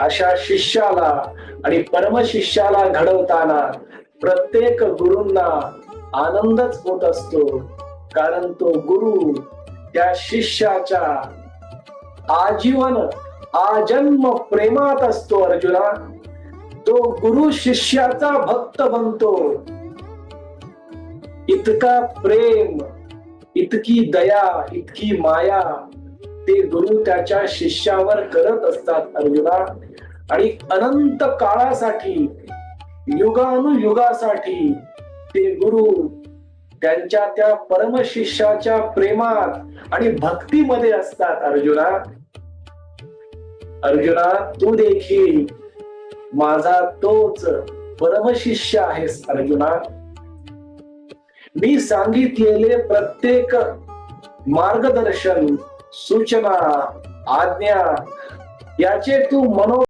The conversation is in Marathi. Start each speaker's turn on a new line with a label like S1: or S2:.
S1: अशा शिष्याला आणि परमशिष्याला घडवताना प्रत्येक गुरूंना आनंदच होत असतो. कारण तो गुरु त्या शिष्याच्या आजीवन आजन्म प्रेमात असतो अर्जुना. तो गुरु शिष्याचा भक्त बनतो. इतका प्रेम इतकी दया इतकी माया ते गुरु त्याच्या शिष्यावर करत असतात अर्जुना. आणि अनंत काळासाठी युगानुयुगासाठी ते गुरु त्यांच्या त्या परमशिष्याच्या प्रेमात आणि भक्तीमध्ये असतात अर्जुना. अर्जुना तू देखील माझा तोच परमशिष्य आहेस अर्जुना. मी सांगितलेले प्रत्येक मार्गदर्शन सूचना आज्ञा याचे तू मनो